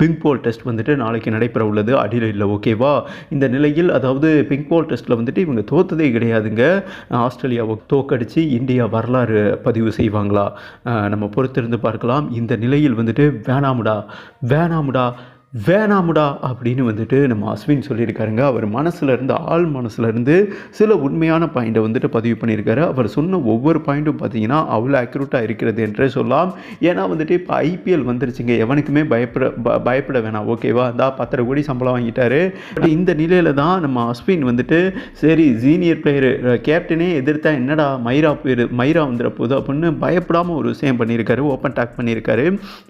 Pink போல் test வந்துட்டு நாளைக்கு நடைபெற உள்ளது அடிலையில் ஓகேவா? இந்த நிலையில் அதாவது பிங்க் போல் டெஸ்ட்டில் வந்துட்டு இவங்க தோத்ததே கிடையாதுங்க. ஆஸ்திரேலியாவை தோக்கடித்து இந்தியா வரலாறு பதிவு செய்வாங்களா? நம்ம பொறுத்திருந்து பார்க்கலாம். இந்த நிலையில் வந்துட்டு வேணாமுடா வேணாமுடா வேணாமுடா அப்படின்னு வந்துட்டு நம்ம அஸ்வின் சொல்லியிருக்காருங்க. அவர் மனசுலேருந்து ஆள் மனசுலேருந்து சில உண்மையான பாயிண்டை வந்துட்டு பதிவு பண்ணியிருக்காரு. அவர் சொன்ன ஒவ்வொரு பாயிண்ட்டும் பார்த்தீங்கன்னா அவ்வளோ அக்யூரேட்டாக இருக்கிறது என்றே சொல்லலாம். ஏன்னா வந்துட்டு இப்போ ஐபிஎல் வந்துருச்சுங்க. எவனுக்குமே பயப்பட பயப்பட வேணாம். ஓகேவா இந்தா பத்தரை கோடி சம்பளம் வாங்கிட்டாரு. பட் இந்த நிலையில் தான் நம்ம அஸ்வின் வந்துட்டு சரி சீனியர் பிளேயர் கேப்டனே எதிர்த்தா என்னடா மைரா போயிரு மைரா வந்துட போது அப்படின்னு பயப்படாமல் ஒரு விஷயம் பண்ணியிருக்காரு. ஓப்பன் டாக் பண்ணியிருக்காரு.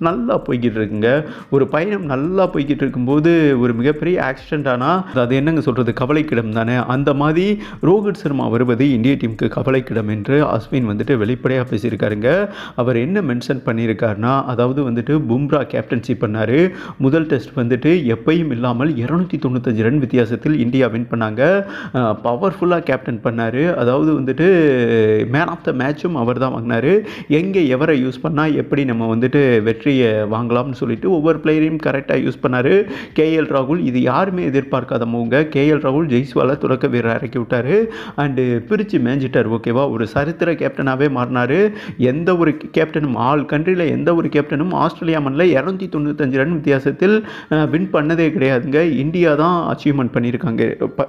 நல்லா போய்கிட்டு இருக்குங்க. ஒரு பயணம் நல்லா போய்கிட்டு இருக்கும்போது ஒரு மிகப்பெரிய ஆக்சிடென்ட் ஆனால் அது என்னங்க சொல்கிறது கவலைக்கிடம் தானே? அந்த மாதிரி ரோஹித் சர்மா வருவது இந்திய டீமுக்கு கவலைக்கிடம் என்று அஸ்வின் வந்துட்டு வெளிப்படையாக பேசியிருக்காருங்க. அவர் என்ன மென்ஷன் பண்ணியிருக்காருன்னா அதாவது வந்துட்டு பும்ரா கேப்டன்சி பண்ணார். முதல் டெஸ்ட் வந்துட்டு எப்பயும் இல்லாமல் இரநூத்தி தொண்ணூத்தஞ்சு ரன் வித்தியாசத்தில் இந்தியா வின் பண்ணாங்க. பவர்ஃபுல்லாக கேப்டன் பண்ணார். அதாவது வந்துட்டு மேன் ஆஃப் த மேட்சும் அவர் தான் வாங்கினார். எங்கே எவரை யூஸ் பண்ணால் எப்படி நம்ம வந்துட்டு வெற்றியை வாங்கலாம்னு சொல்லிட்டு ஒவ்வொரு பிளேயரையும் கரெக்டாக யூஸ் பண்ணார். கேஎல் ராகுல் இது யாருமே எதிர்பார்க்காத மூங்க. கேஎல் ராகுல் ஜெய்ஸ்வாலை துறக்க வீரர் இறக்கி விட்டார். அண்டு பிரித்து மேஞ்சிட்டார் ஓகேவா ஒரு சரித்திர கேப்டனாகவே மாறினார். எந்த ஒரு கேப்டனும் ஆல் கண்ட்ரியில் எந்த ஒரு கேப்டனும் ஆஸ்திரேலியா மண்ணில் இரநூத்தி தொண்ணூத்தஞ்சு ரன் வித்தியாசத்தில் வின் பண்ணதே கிடையாதுங்க. இந்தியா தான் அச்சீவ்மெண்ட் பண்ணியிருக்காங்க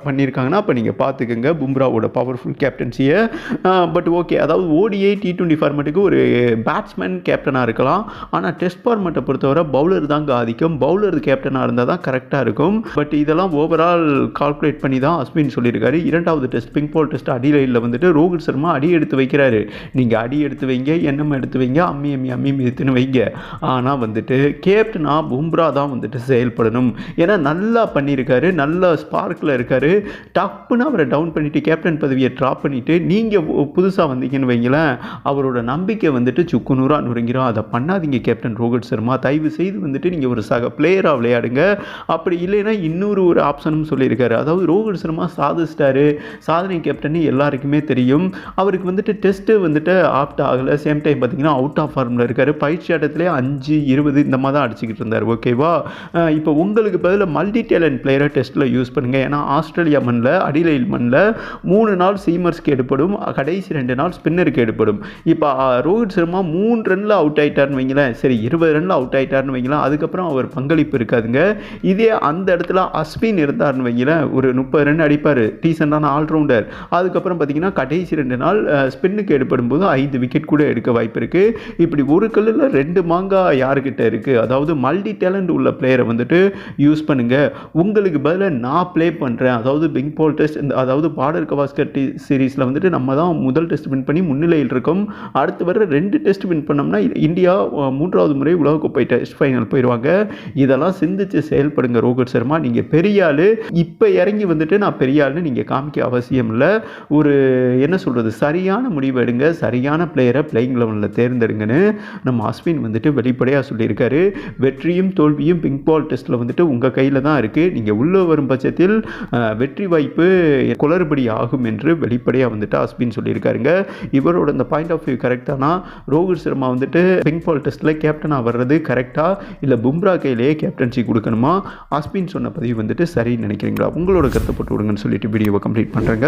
பண்ணியிருக்காங்கன்னா அப்போ நீங்கள் பார்த்துக்கோங்க பும்ராவோட பவர்ஃபுல் கேப்டன்சியை பட் ஓகே அதாவது ஓடிஐ டி டுவெண்ட்டி ஃபார்மெட்டுக்கு ஒரு பேட்ஸ்மேன் கேப்டனாக இருக்கலாம். ஆனால் டெஸ்ட் ஃபார்மெட்டை பொறுத்தவரை பவுலர் தாங்க ஆதிக்கம். பவுலர் கேப்டனாக இருந்தால் தான் கரெக்டாக இருக்கும். பட் இதெல்லாம் ஓவரால் கால்குலேட் பண்ணி தான் அஸ்வின் சொல்லியிருக்காரு. இரண்டாவது டெஸ்ட் பிங்க் பால் டெஸ்ட் அடிலையில் வந்துட்டு ரோஹித் சர்மா அடி எடுத்து வைக்கிறாரு. நீங்கள் அடி எடுத்து வைங்க எண்ணம் எடுத்து வைங்க அம்மி அம்மி அம்மி மிதித்துன்னு வைங்க. ஆனால் வந்துட்டு கேப்டனாக பும்ரா தான் வந்துட்டு செயல்படணும். ஏன்னா நல்லா பண்ணியிருக்காரு நல்ல ஸ்பார்க்கில் இருக்கார். டப்புன்னு அவரை டவுன் பண்ணிட்டு கேப்டன் பதவியை ட்ராப் பண்ணிவிட்டு நீங்கள் புதுசாக வந்தீங்கன்னு வைங்களேன் அவரோட நம்பிக்கை வந்துட்டு சுக்குநூறாக நுறுங்கிறோம் அதை பண்ணாதீங்க கேப்டன் ரோஹித் சர்மா. தயவு செய்து வந்துட்டு நீங்கள் ஒரு சக பிளேயராக விளையாடுங்க. அப்படி இல்லைன்னா இன்னொரு ஒரு ஆப்ஷனும் சொல்லியிருக்காரு. அதாவது ரோஹித் சர்மா சாதிச்சிட்டாரு. சாதனை கேப்டன் எல்லாருக்குமே தெரியும். அவருக்கு வந்துட்டு டெஸ்ட்டு வந்துட்டு ஆப்ட் ஆகலை. சேம் டைம் பார்த்தீங்கன்னா அவுட் ஆஃப் ஃபார்மில் இருக்கார். பயிற்சி ஆட்டத்திலே அஞ்சு இருபது இந்த மாதிரி தான் அடிச்சுக்கிட்டு இருந்தார். ஓகேவா இப்போ உங்களுக்கு பதில் மல்டி டேலண்ட் பிளேயரை டெஸ்ட்டில் யூஸ் பண்ணுங்கள் ஏன்னா ஆஸ்திரேலியா மண்ணில் அடிலைல் மண்ணில் மூணு நாள் சீமர்ஸ்க்கு எடுப்படும். கடைசி ரெண்டு நாள் ஸ்பின்னருக்கு எடுப்படும். இப்போ ரோஹித் சர்மா மூணு ரனில் அவுட் ஆயிட்டாருன்னு வைங்களேன். சரி இருபது ரனில் அவுட் ஆயிட்டாருன்னு வைங்களேன். அதுக்கப்புறம் அவர் பங்களிப்பு இருக்காதுங்க. இதே அந்த இடத்துல அஸ்வின் இருந்தார்னு வைங்களேன் ஒரு முப்பது ரன் அடிப்பார். டீசெண்டான ஆல்ரவுண்டர் அதுக்கப்புறம் பார்த்தீங்கன்னா கடைசி ரெண்டு நாள் ஸ்பின்னுக்கு எடுப்படும் போது ஐந்து விக்கெட் கூட எடுக்க வாய்ப்பு இருக்குது இப்படி ஒரு கல்லில் ரெண்டு மாங்கா யாருக்கிட்ட இருக்குது அதாவது மல்டி டேலண்ட் உள்ள பிளேயரை வந்துட்டு யூஸ் பண்ணுங்கள் உங்களுக்கு பதிலாக நான் ப்ளே பண்ணுறேன் அதாவது பிங் பால் டெஸ்ட் இந்த அதாவது பார்டர் கவாஸ்கர் டி சீரீஸில் வந்துட்டு நம்ம தான் முதல் டெஸ்ட் வின் பண்ணி முன்னிலையில் இருக்கோம். அடுத்து வர ரெண்டு டெஸ்ட் வின் பண்ணோம்னா இந்தியா மூன்றாவது முறை உலகக்கோப்பை டெஸ்ட் ஃபைனல் போயிடுவாங்க இதெல்லாம் சிந்திச்சு செயல்படுங்க ரோஹித் சர்மா. நீங்கள் பெரிய ஆள். இப்போ இறங்கி வந்துட்டு நான் பெரிய ஆள்னு நீங்கள் காமிக்க அவசியம் இல்லை. ஒரு என்ன சொல்கிறது சரியான முடிவு எடுங்க. சரியான பிளேயரை பிளேயிங் லெவனில் தேர்ந்தெடுங்கன்னு நம்ம அஸ்வின் வந்துட்டு வெளிப்படையாக சொல்லியிருக்காரு. வெற்றியும் தோல்வியும் பிங்க் பால் டெஸ்ட்டில் வந்துட்டு உங்கள் கையில் தான் இருக்குது நீங்கள் உள்ளே வரும் பட்சத்தில் வெற்றி வாய்ப்பு குளறுபடி ஆகும் என்று வெளிப்படையாக வந்துட்டு அஸ்வின் சொல்லியிருக்காருங்க. இவரோட அந்த பாயிண்ட் ஆஃப் வியூ கரெக்டானா ரோஹித் சர்மா வந்துட்டு பிங்க் பால் டெஸ்ட்டில் கேப்டனாக வர்றது கரெக்டாக இல்லை பும்ரா கையிலேயே கேப்டன் கேப்டன்சி கொடுக்கணுமா? அஸ்பின் சொன்ன பதிவு வந்துட்டு சரின்னு நினைக்கிறீங்களா? உங்களோட கருத்தை போட்டு விடுங்கன்னு சொல்லிட்டு வீடியோவை கம்ப்ளீட் பண்ணுறேங்க